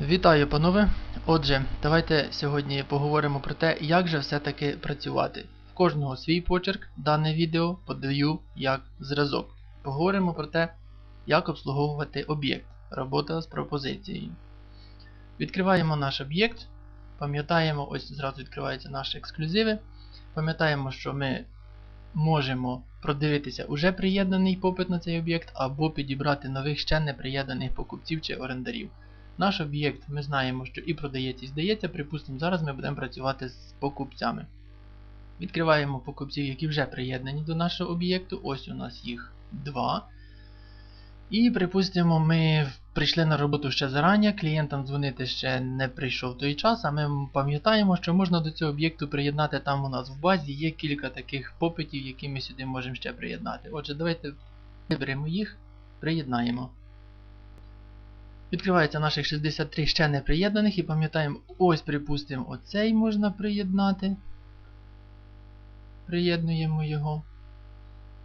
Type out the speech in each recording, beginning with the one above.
Вітаю, панове! Отже, давайте сьогодні поговоримо про те, як же все-таки працювати. В кожного свій почерк, дане відео подаю як зразок. Поговоримо про те, як обслуговувати об'єкт. Робота з пропозицією. Відкриваємо наш об'єкт. Пам'ятаємо, ось зразу відкриваються наші ексклюзиви. Пам'ятаємо, що ми можемо продивитися уже приєднаний попит на цей об'єкт, або підібрати нових ще не приєднаних покупців чи орендарів. Наш об'єкт ми знаємо, що і продається, і здається. Припустимо, зараз ми будемо працювати з покупцями. Відкриваємо покупців, які вже приєднані до нашого об'єкту. Ось у нас їх два. І, припустимо, ми прийшли на роботу ще зарані, клієнтам дзвонити ще не прийшов той час, а ми пам'ятаємо, що можна до цього об'єкту приєднати там у нас в базі. Є кілька таких попитів, які ми сюди можемо ще приєднати. Отже, давайте виберемо їх, приєднаємо. Відкривається наших 63 ще не приєднаних і пам'ятаємо, ось, припустимо, оцей можна приєднати. Приєднуємо його.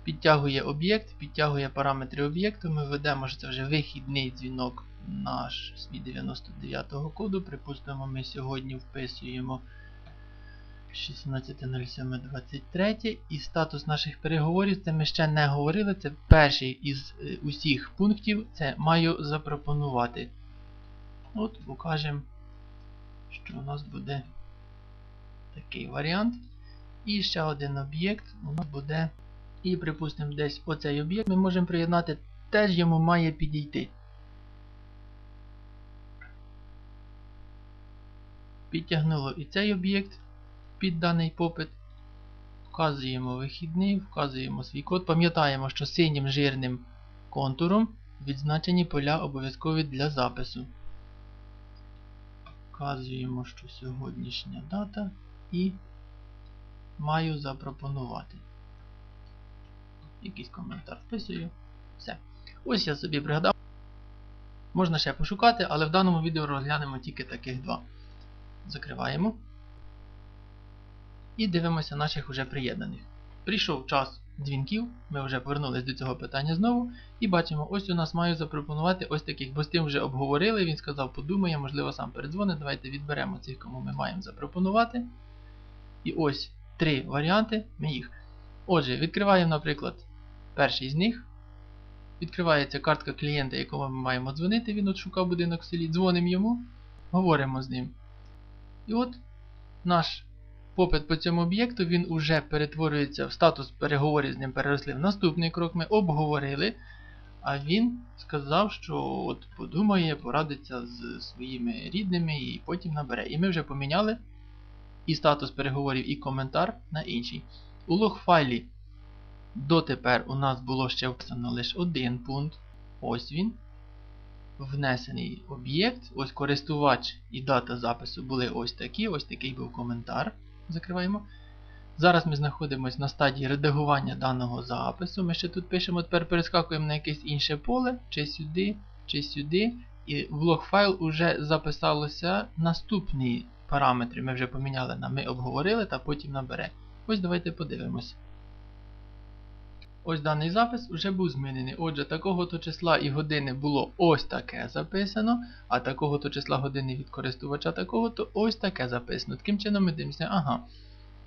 Підтягує об'єкт, підтягує параметри об'єкту. Ми введемо, що це вже вихідний дзвінок наш з 99 коду. Припустимо, ми сьогодні вписуємо 16.07.23 і статус наших переговорів, це ми ще не говорили, це перший із е, усіх пунктів, це маю запропонувати. От, покажемо, що у нас буде такий варіант. І ще один об'єкт у нас буде. І, припустимо, десь оцей об'єкт ми можемо приєднати, теж йому має підійти. Підтягнуло і цей об'єкт під даний попит. Вказуємо вихідний, вказуємо свій код. Пам'ятаємо, що синім жирним контуром відзначені поля обов'язкові для запису. Вказуємо, що сьогоднішня дата і маю запропонувати. Якийсь коментар вписую. Все. Ось я собі пригадав. Можна ще пошукати, але в даному відео розглянемо тільки таких два. Закриваємо. І дивимося наших уже приєднаних. Прийшов час дзвінків, ми вже повернулись до цього питання знову. І бачимо, ось у нас маю запропонувати ось таких, бо з тим вже обговорили. Він сказав, подумає, можливо, сам передзвонить. Давайте відберемо цих, кому ми маємо запропонувати. І ось три варіанти. Ми їх. Отже, відкриваємо, наприклад, перший з них. Відкривається картка клієнта, якому ми маємо дзвонити. Він от шукав будинок в селі. Дзвонимо йому, говоримо з ним. І от наш попит по цьому об'єкту він уже перетворюється в статус переговорів з ним переросли в наступний крок. Ми обговорили. А він сказав, що от подумає, порадиться з своїми рідними і потім набере. І ми вже поміняли і статус переговорів, і коментар на інший. У лог-файлі дотепер у нас було ще вписано лише один пункт. Ось він. Внесений об'єкт. Ось користувач і дата запису були ось такі. Ось такий був коментар. Закриваємо. Зараз ми знаходимося на стадії редагування даного запису. Ми ще тут пишемо, тепер перескакуємо на якесь інше поле, чи сюди, чи сюди. І в лог-файл вже записалося наступні параметри. Ми вже поміняли на ми обговорили та потім набере. Ось давайте подивимось. Ось даний запис вже був змінений. Отже, такого-то числа і години було ось таке записано, а такого-то числа години від користувача такого-то ось таке записано. Таким чином ми дивимося, ага.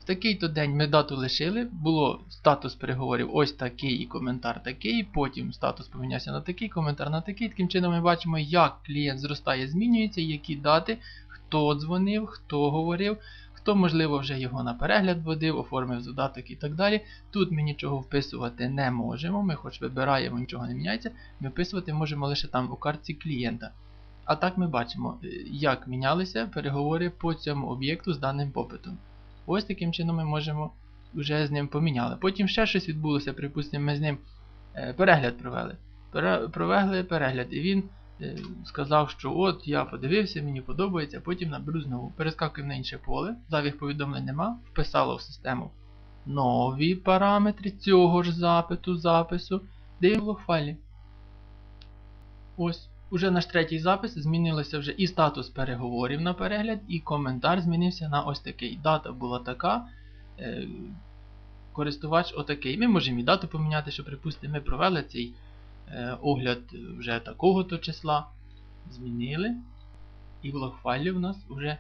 В такий-то день ми дату лишили, було статус переговорів ось такий і коментар такий, потім статус помінявся на такий, коментар на такий. Таким чином ми бачимо, як клієнт зростає, змінюється, які дати, хто дзвонив, хто говорив, хто, можливо, вже його на перегляд водив, оформив задаток і так далі. Тут ми нічого вписувати не можемо, ми хоч вибираємо, нічого не міняється, ми вписувати можемо лише там у картці клієнта. А так ми бачимо, е, як мінялися переговори по цьому об'єкту з даним попитом. Ось таким чином ми можемо вже з ним поміняли. Потім ще щось відбулося, припустимо, ми з ним е, перегляд провели. Провели перегляд, і він сказав, що от я подивився, мені подобається, потім наберу знову. Перескакуємо на інше поле, зайвих повідомлень нема, вписало в систему нові параметри цього ж запиту, запису, дивимо в файлі. Ось. Уже наш третій запис змінилося вже і статус переговорів на перегляд, і коментар змінився на ось такий. Дата була така, е, користувач отакий. Ми можемо і дату поміняти, що, припустимо, ми провели цей е, огляд вже такого-то числа. Змінили. І в у нас вже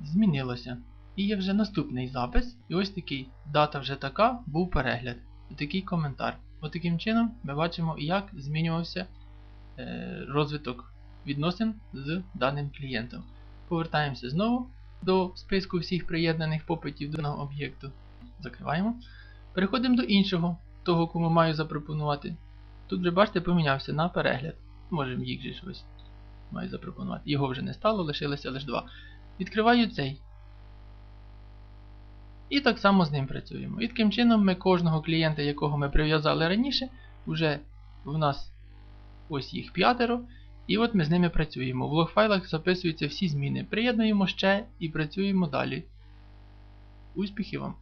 змінилося. І є вже наступний запис. І ось такий дата вже така, був перегляд. І такий коментар. Отаким чином ми бачимо, як змінювався е, розвиток відносин з даним клієнтом. Повертаємося знову до списку всіх приєднаних попитів до даного об'єкту. Закриваємо. Переходимо до іншого, того, кому маю запропонувати. Тут вже бачите, помінявся на перегляд. Можемо їх же щось маю запропонувати. Його вже не стало, лишилося лише два. Відкриваю цей. І так само з ним працюємо. І таким чином ми кожного клієнта, якого ми прив'язали раніше, вже в нас ось їх п'ятеро. І от ми з ними працюємо. В логфайлах записуються всі зміни. Приєднуємо ще і працюємо далі. Успіхів вам!